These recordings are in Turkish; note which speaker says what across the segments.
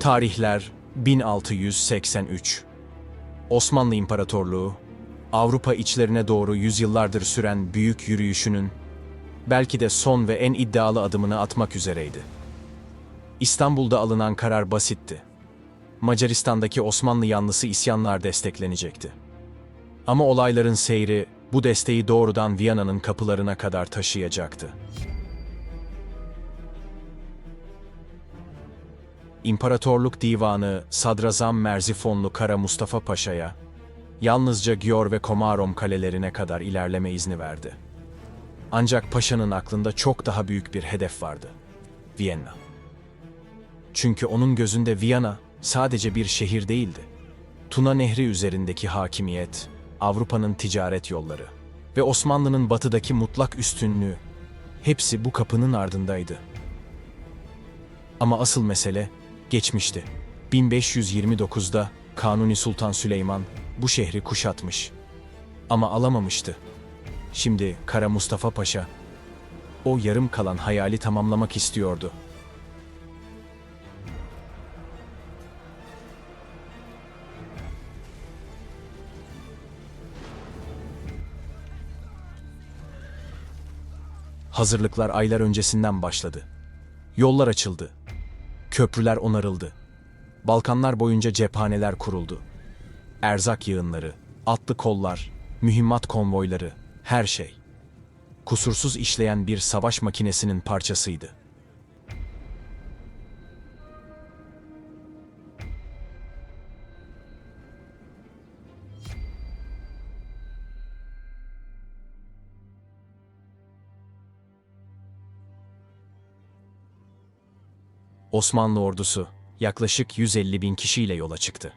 Speaker 1: Tarihler 1683. Osmanlı İmparatorluğu, Avrupa içlerine doğru yüzyıllardır süren büyük yürüyüşünün belki de son ve en iddialı adımını atmak üzereydi. İstanbul'da alınan karar basitti. Macaristan'daki Osmanlı yanlısı isyanlar desteklenecekti. Ama olayların seyri bu desteği doğrudan Viyana'nın kapılarına kadar taşıyacaktı. İmparatorluk Divanı Sadrazam Merzifonlu Kara Mustafa Paşa'ya yalnızca Gyor ve Komarom kalelerine kadar ilerleme izni verdi. Ancak paşanın aklında çok daha büyük bir hedef vardı. Viyana. Çünkü onun gözünde Viyana sadece bir şehir değildi. Tuna Nehri üzerindeki hakimiyet, Avrupa'nın ticaret yolları ve Osmanlı'nın batıdaki mutlak üstünlüğü hepsi bu kapının ardındaydı. Ama asıl mesele geçmişti. 1529'da Kanuni Sultan Süleyman bu şehri kuşatmış. Ama alamamıştı. Şimdi Kara Mustafa Paşa o yarım kalan hayali tamamlamak istiyordu. Hazırlıklar aylar öncesinden başladı. Yollar açıldı. Köprüler onarıldı. Balkanlar boyunca cephaneler kuruldu. Erzak yığınları, atlı kollar, mühimmat konvoyları, her şey. Kusursuz işleyen bir savaş makinesinin parçasıydı. Osmanlı ordusu yaklaşık 150 bin kişiyle yola çıktı.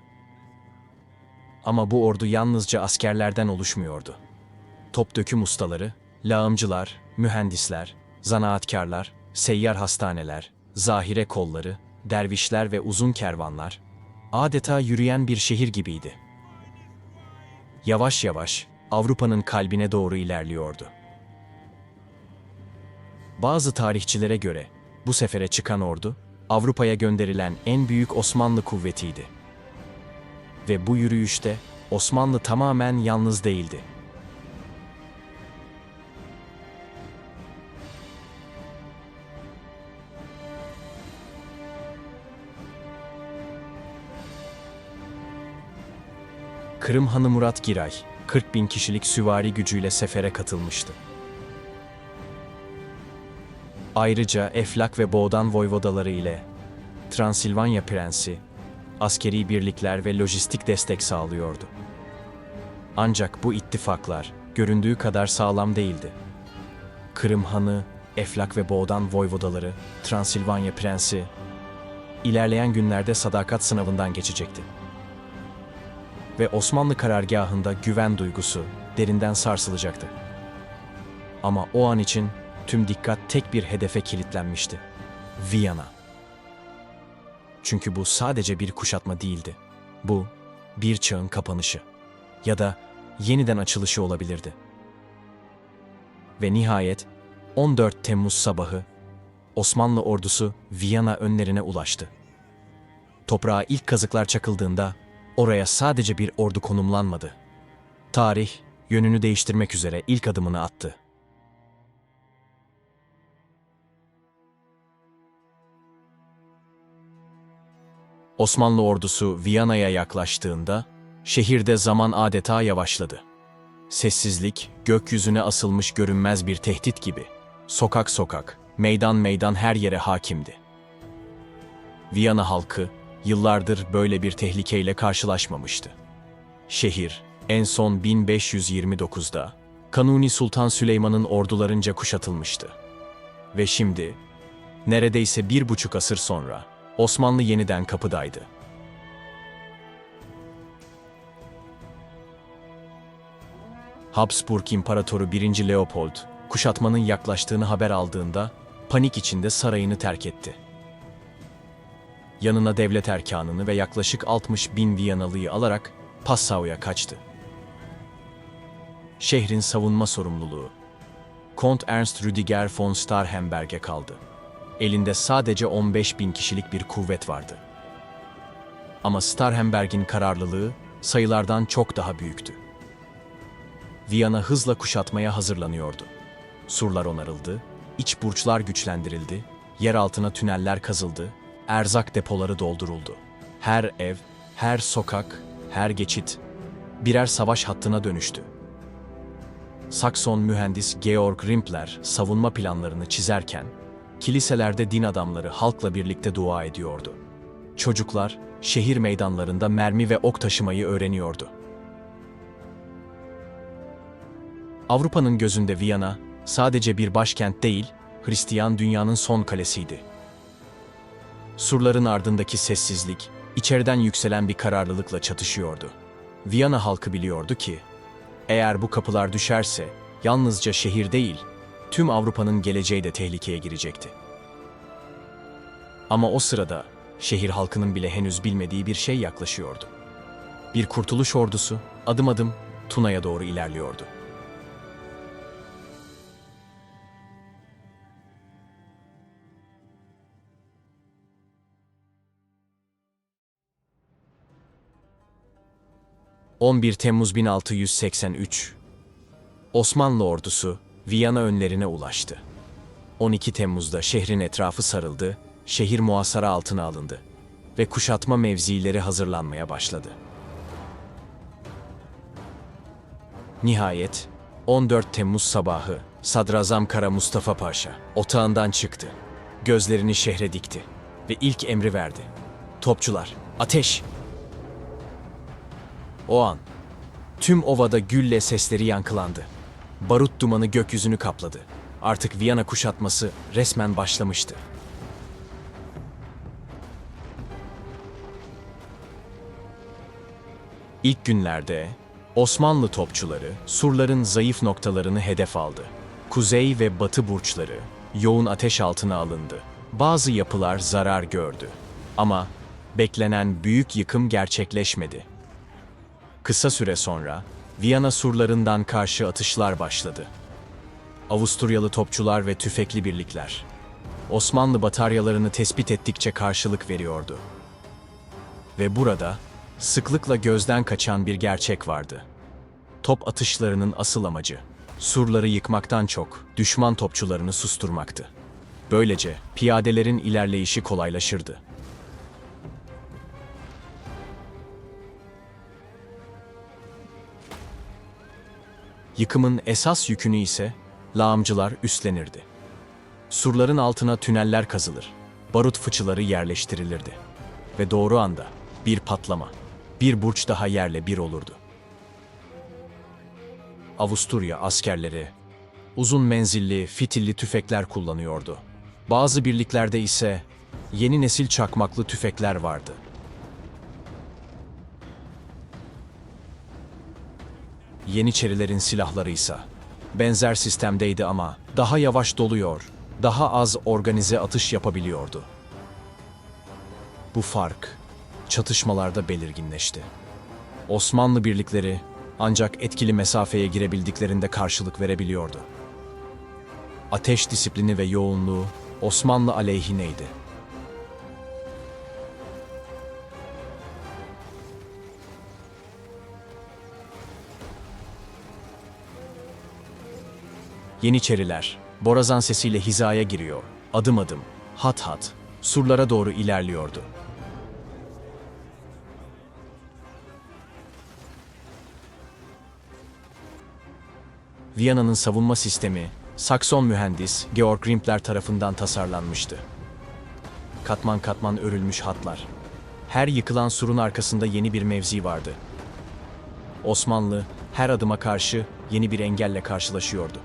Speaker 1: Ama bu ordu yalnızca askerlerden oluşmuyordu. Top döküm ustaları, lağımcılar, mühendisler, zanaatkarlar, seyyar hastaneler, zahire kolları, dervişler ve uzun kervanlar, adeta yürüyen bir şehir gibiydi. Yavaş yavaş Avrupa'nın kalbine doğru ilerliyordu. Bazı tarihçilere göre bu sefere çıkan ordu, Avrupa'ya gönderilen en büyük Osmanlı kuvvetiydi. Ve bu yürüyüşte Osmanlı tamamen yalnız değildi. Kırım Hanı Murat Giray, 40 bin kişilik süvari gücüyle sefere katılmıştı. Ayrıca Eflak ve Boğdan voyvodaları ile Transilvanya Prensi, askeri birlikler ve lojistik destek sağlıyordu. Ancak bu ittifaklar göründüğü kadar sağlam değildi. Kırım Hanı, Eflak ve Boğdan voyvodaları, Transilvanya Prensi, ilerleyen günlerde sadakat sınavından geçecekti. Ve Osmanlı karargahında güven duygusu derinden sarsılacaktı. Ama o an için tüm dikkat tek bir hedefe kilitlenmişti. Viyana. Çünkü bu sadece bir kuşatma değildi. Bu bir çağın kapanışı ya da yeniden açılışı olabilirdi. Ve nihayet 14 Temmuz sabahı Osmanlı ordusu Viyana önlerine ulaştı. Toprağa ilk kazıklar çakıldığında oraya sadece bir ordu konumlanmadı. Tarih yönünü değiştirmek üzere ilk adımını attı. Osmanlı ordusu Viyana'ya yaklaştığında şehirde zaman adeta yavaşladı. Sessizlik gökyüzüne asılmış görünmez bir tehdit gibi sokak sokak, meydan meydan her yere hakimdi. Viyana halkı yıllardır böyle bir tehlikeyle karşılaşmamıştı. Şehir en son 1529'da Kanuni Sultan Süleyman'ın ordularınca kuşatılmıştı. Ve şimdi neredeyse bir buçuk asır sonra Osmanlı yeniden kapıdaydı. Habsburg İmparatoru 1. Leopold, kuşatmanın yaklaştığını haber aldığında panik içinde sarayını terk etti. Yanına devlet erkanını ve yaklaşık 60 bin Viyanalıyı alarak Passau'ya kaçtı. Şehrin savunma sorumluluğu Kont Ernst Rüdiger von Starhemberg'e kaldı elinde sadece 15 bin kişilik bir kuvvet vardı. Ama Starhemberg'in kararlılığı sayılardan çok daha büyüktü. Viyana hızla kuşatmaya hazırlanıyordu. Surlar onarıldı, iç burçlar güçlendirildi, yer altına tüneller kazıldı, erzak depoları dolduruldu. Her ev, her sokak, her geçit birer savaş hattına dönüştü. Sakson mühendis Georg Rimpler savunma planlarını çizerken, kiliselerde din adamları halkla birlikte dua ediyordu. Çocuklar şehir meydanlarında mermi ve ok taşımayı öğreniyordu. Avrupa'nın gözünde Viyana sadece bir başkent değil, Hristiyan dünyanın son kalesiydi. Surların ardındaki sessizlik, içeriden yükselen bir kararlılıkla çatışıyordu. Viyana halkı biliyordu ki, eğer bu kapılar düşerse, yalnızca şehir değil, tüm Avrupa'nın geleceği de tehlikeye girecekti. Ama o sırada, şehir halkının bile henüz bilmediği bir şey yaklaşıyordu. Bir kurtuluş ordusu, adım adım Tuna'ya doğru ilerliyordu. ...11 Temmuz 1683... Osmanlı ordusu Viyana önlerine ulaştı. 12 Temmuz'da şehrin etrafı sarıldı, şehir muhasara altına alındı ve kuşatma mevzileri hazırlanmaya başladı. Nihayet 14 Temmuz sabahı Sadrazam Kara Mustafa Paşa otağından çıktı. Gözlerini şehre dikti ve ilk emri verdi. Topçular, ateş! O an tüm ovada gülle sesleri yankılandı. Barut dumanı gökyüzünü kapladı. Artık Viyana kuşatması resmen başlamıştı. İlk günlerde Osmanlı topçuları surların zayıf noktalarını hedef aldı. Kuzey ve batı burçları yoğun ateş altına alındı. Bazı yapılar zarar gördü. Ama beklenen büyük yıkım gerçekleşmedi. Kısa süre sonra Viyana surlarından karşı atışlar başladı. Avusturyalı topçular ve tüfekli birlikler Osmanlı bataryalarını tespit ettikçe karşılık veriyordu. Ve burada sıklıkla gözden kaçan bir gerçek vardı. Top atışlarının asıl amacı surları yıkmaktan çok düşman topçularını susturmaktı. Böylece piyadelerin ilerleyişi kolaylaşırdı. Yıkımın esas yükünü ise lağımcılar üstlenirdi. Surların altına tüneller kazılır, barut fıçıları yerleştirilirdi. Ve doğru anda bir patlama, bir burç daha yerle bir olurdu. Avusturya askerleri uzun menzilli, fitilli tüfekler kullanıyordu. Bazı birliklerde ise yeni nesil çakmaklı tüfekler vardı. Yeniçerilerin silahları ise benzer sistemdeydi ama daha yavaş doluyor, daha az organize atış yapabiliyordu. Bu fark çatışmalarda belirginleşti. Osmanlı birlikleri ancak etkili mesafeye girebildiklerinde karşılık verebiliyordu. Ateş disiplini ve yoğunluğu Osmanlı aleyhineydi. Yeniçeriler, borazan sesiyle hizaya giriyor, adım adım, hat hat, surlara doğru ilerliyordu. Viyana'nın savunma sistemi, Sakson mühendis Georg Rimpler tarafından tasarlanmıştı. Katman katman örülmüş hatlar. Her yıkılan surun arkasında yeni bir mevzi vardı. Osmanlı her adıma karşı yeni bir engelle karşılaşıyordu.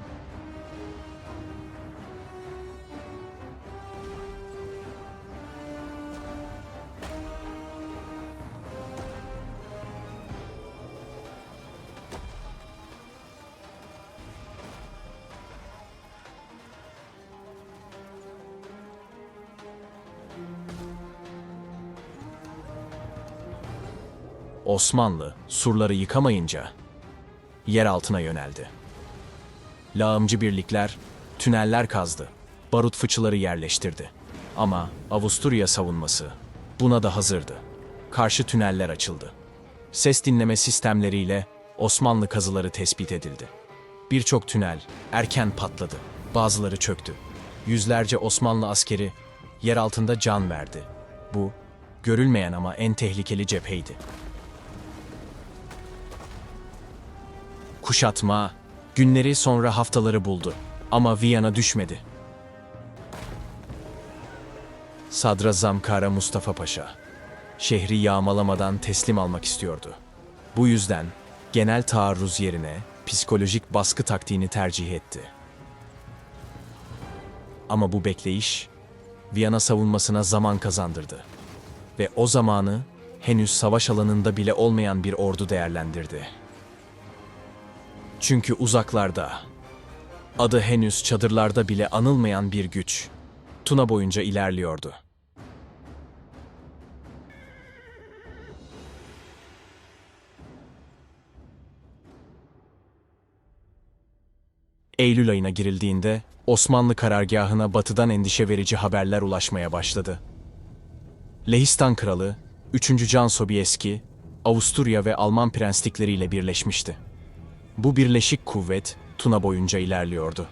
Speaker 1: Osmanlı surları yıkamayınca yer altına yöneldi. Lağımcı birlikler tüneller kazdı, barut fıçıları yerleştirdi. Ama Avusturya savunması buna da hazırdı. karşı tüneller açıldı. Ses dinleme sistemleriyle Osmanlı kazıları tespit edildi. Birçok tünel erken patladı, bazıları çöktü. Yüzlerce Osmanlı askeri yer altında can verdi. Bu, görülmeyen ama en tehlikeli cepheydi. Kuşatma, günleri sonra haftaları buldu ama Viyana düşmedi. Sadrazam Kara Mustafa Paşa, şehri yağmalamadan teslim almak istiyordu. Bu yüzden genel taarruz yerine psikolojik baskı taktiğini tercih etti. Ama bu bekleyiş Viyana savunmasına zaman kazandırdı ve o zamanı henüz savaş alanında bile olmayan bir ordu değerlendirdi. Çünkü uzaklarda, adı henüz çadırlarda bile anılmayan bir güç, Tuna boyunca ilerliyordu. Eylül ayına girildiğinde Osmanlı karargahına batıdan endişe verici haberler ulaşmaya başladı. Lehistan Kralı 3. Can Sobieski, Avusturya ve Alman prenslikleriyle birleşmişti. Bu birleşik kuvvet Tuna boyunca ilerliyordu.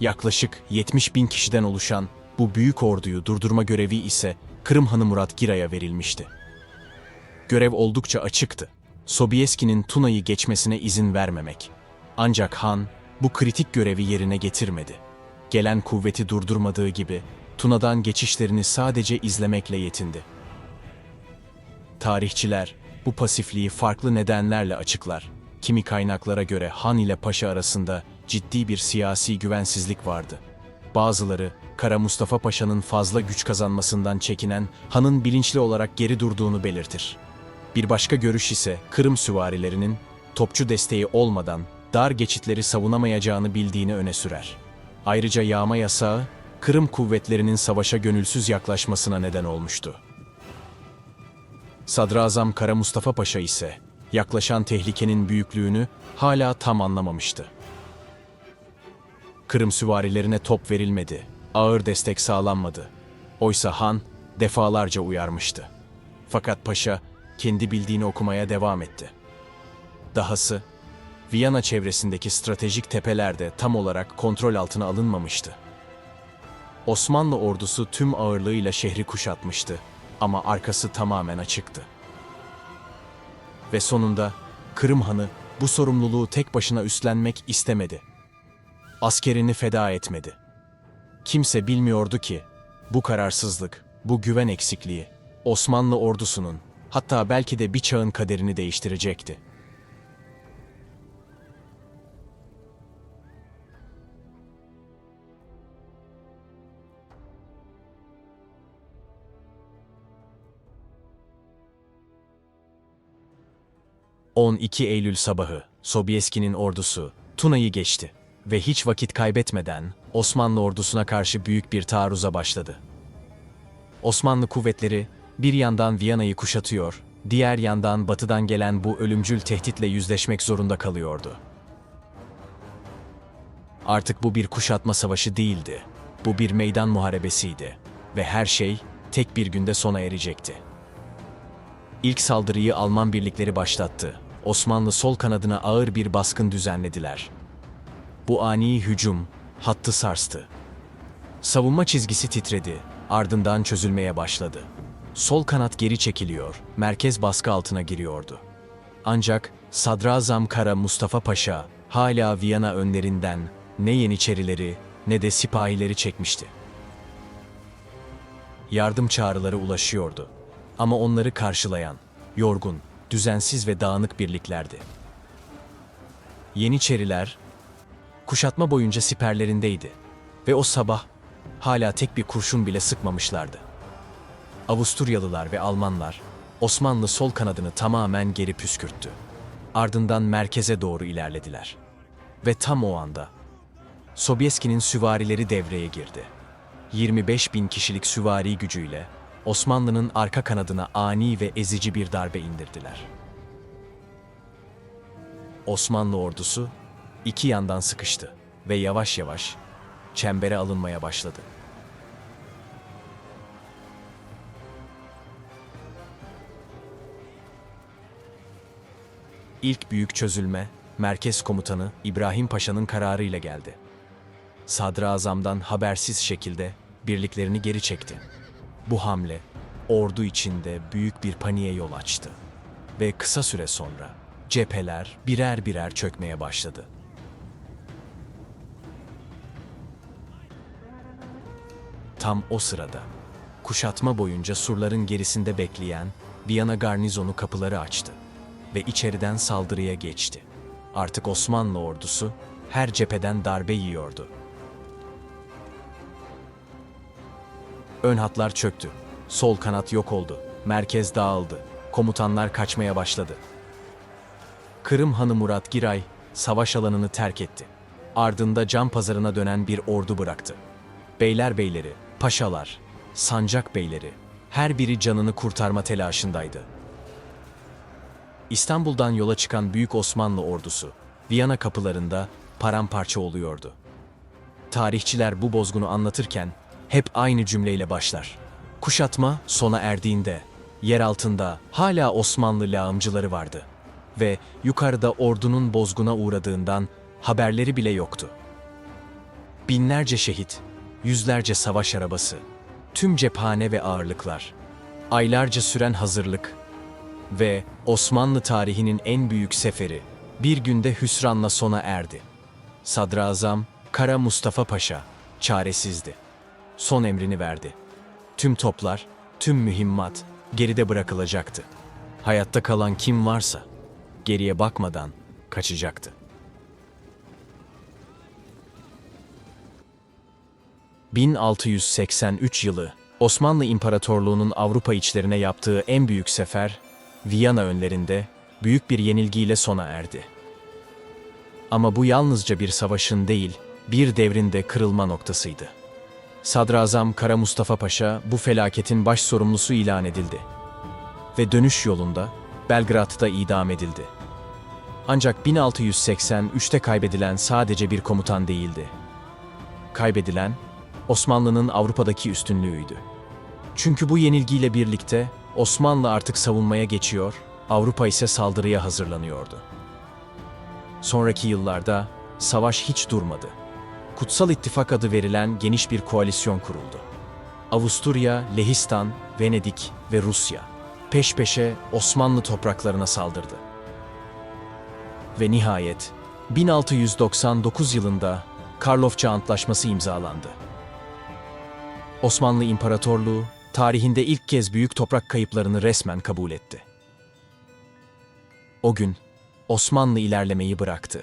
Speaker 1: Yaklaşık 70 bin kişiden oluşan bu büyük orduyu durdurma görevi ise Kırım Hanı Murat Giray'a verilmişti. Görev oldukça açıktı. Sobieski'nin Tuna'yı geçmesine izin vermemek. Ancak Han bu kritik görevi yerine getirmedi. Gelen kuvveti durdurmadığı gibi Tuna'dan geçişlerini sadece izlemekle yetindi. Tarihçiler bu pasifliği farklı nedenlerle açıklar. Kimi kaynaklara göre Han ile Paşa arasında ciddi bir siyasi güvensizlik vardı. Bazıları Kara Mustafa Paşa'nın fazla güç kazanmasından çekinen Han'ın bilinçli olarak geri durduğunu belirtir. Bir başka görüş ise Kırım süvarilerinin topçu desteği olmadan dar geçitleri savunamayacağını bildiğini öne sürer. Ayrıca yağma yasağı Kırım kuvvetlerinin savaşa gönülsüz yaklaşmasına neden olmuştu. Sadrazam Kara Mustafa Paşa ise yaklaşan tehlikenin büyüklüğünü hala tam anlamamıştı. Kırım süvarilerine top verilmedi, ağır destek sağlanmadı. Oysa Han defalarca uyarmıştı. Fakat paşa kendi bildiğini okumaya devam etti. Dahası Viyana çevresindeki stratejik tepeler de tam olarak kontrol altına alınmamıştı. Osmanlı ordusu tüm ağırlığıyla şehri kuşatmıştı ama arkası tamamen açıktı. Ve sonunda Kırım Hanı bu sorumluluğu tek başına üstlenmek istemedi. Askerini feda etmedi. Kimse bilmiyordu ki bu kararsızlık, bu güven eksikliği Osmanlı ordusunun hatta belki de bir çağın kaderini değiştirecekti. ...12 Eylül sabahı Sobieski'nin ordusu Tuna'yı geçti ve hiç vakit kaybetmeden Osmanlı ordusuna karşı büyük bir taarruza başladı. Osmanlı kuvvetleri bir yandan Viyana'yı kuşatıyor, diğer yandan batıdan gelen bu ölümcül tehditle yüzleşmek zorunda kalıyordu. Artık bu bir kuşatma savaşı değildi. Bu bir meydan muharebesiydi ve her şey tek bir günde sona erecekti. İlk saldırıyı Alman birlikleri başlattı. Osmanlı sol kanadına ağır bir baskın düzenlediler. Bu ani hücum hattı sarstı. Savunma çizgisi titredi, ardından çözülmeye başladı. Sol kanat geri çekiliyor, merkez baskı altına giriyordu. Ancak Sadrazam Kara Mustafa Paşa hala Viyana önlerinden ne Yeniçerileri ne de sipahileri çekmişti. Yardım çağrıları ulaşıyordu ama onları karşılayan, yorgun, düzensiz ve dağınık birliklerdi. Yeniçeriler kuşatma boyunca siperlerindeydi ve o sabah hala tek bir kurşun bile sıkmamışlardı. Avusturyalılar ve Almanlar Osmanlı sol kanadını tamamen geri püskürttü. Ardından merkeze doğru ilerlediler. Ve tam o anda Sobieski'nin süvarileri devreye girdi. 25 bin kişilik süvari gücüyle Osmanlı'nın arka kanadına ani ve ezici bir darbe indirdiler. Osmanlı ordusu iki yandan sıkıştı ve yavaş yavaş çembere alınmaya başladı. İlk büyük çözülme merkez komutanı İbrahim Paşa'nın kararıyla geldi. Sadrazamdan habersiz şekilde birliklerini geri çekti. Bu hamle, ordu içinde büyük bir paniğe yol açtı. Ve kısa süre sonra cepheler birer birer çökmeye başladı. Tam o sırada kuşatma boyunca surların gerisinde bekleyen Viyana garnizonu kapıları açtı ve içeriden saldırıya geçti. Artık Osmanlı ordusu her cepheden darbe yiyordu. Ön hatlar çöktü. Sol kanat yok oldu. Merkez dağıldı. Komutanlar kaçmaya başladı. Kırım Hanı Murat Giray savaş alanını terk etti. Ardında can pazarına dönen bir ordu bıraktı. Beyler beyleri, paşalar, sancak beyleri her biri canını kurtarma telaşındaydı. İstanbul'dan yola çıkan Büyük Osmanlı ordusu Viyana kapılarında paramparça oluyordu. Tarihçiler bu bozgunu anlatırken hep aynı cümleyle başlar. Kuşatma sona erdiğinde yer altında hala Osmanlı lağımcıları vardı ve yukarıda ordunun bozguna uğradığından haberleri bile yoktu. Binlerce şehit, yüzlerce savaş arabası, tüm cephane ve ağırlıklar, aylarca süren hazırlık ve Osmanlı tarihinin en büyük seferi bir günde hüsranla sona erdi. Sadrazam Kara Mustafa Paşa çaresizdi. Son emrini verdi. Tüm toplar, tüm mühimmat geride bırakılacaktı. Hayatta kalan kim varsa geriye bakmadan kaçacaktı. 1683 yılı Osmanlı İmparatorluğu'nun Avrupa içlerine yaptığı en büyük sefer Viyana önlerinde büyük bir yenilgiyle sona erdi. Ama bu yalnızca bir savaşın değil, bir devrinde kırılma noktasıydı. Sadrazam Kara Mustafa Paşa bu felaketin baş sorumlusu ilan edildi ve dönüş yolunda Belgrad'da idam edildi. Ancak 1683'te kaybedilen sadece bir komutan değildi. Kaybedilen Osmanlı'nın Avrupa'daki üstünlüğüydü. Çünkü bu yenilgiyle birlikte Osmanlı artık savunmaya geçiyor, Avrupa ise saldırıya hazırlanıyordu. Sonraki yıllarda savaş hiç durmadı. Kutsal İttifak adı verilen geniş bir koalisyon kuruldu. Avusturya, Lehistan, Venedik ve Rusya peş peşe Osmanlı topraklarına saldırdı. Ve nihayet 1699 yılında Karlofça Antlaşması imzalandı. Osmanlı İmparatorluğu tarihinde ilk kez büyük toprak kayıplarını resmen kabul etti. O gün Osmanlı ilerlemeyi bıraktı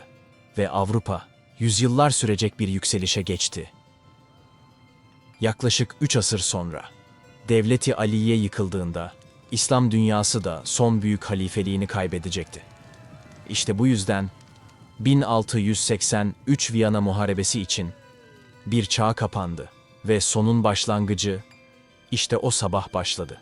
Speaker 1: ve Avrupa yüzyıllar sürecek bir yükselişe geçti. Yaklaşık 3 asır sonra Devleti Aliye yıkıldığında İslam dünyası da son büyük halifeliğini kaybedecekti. İşte bu yüzden 1683 Viyana Muharebesi için bir çağ kapandı ve sonun başlangıcı işte o sabah başladı.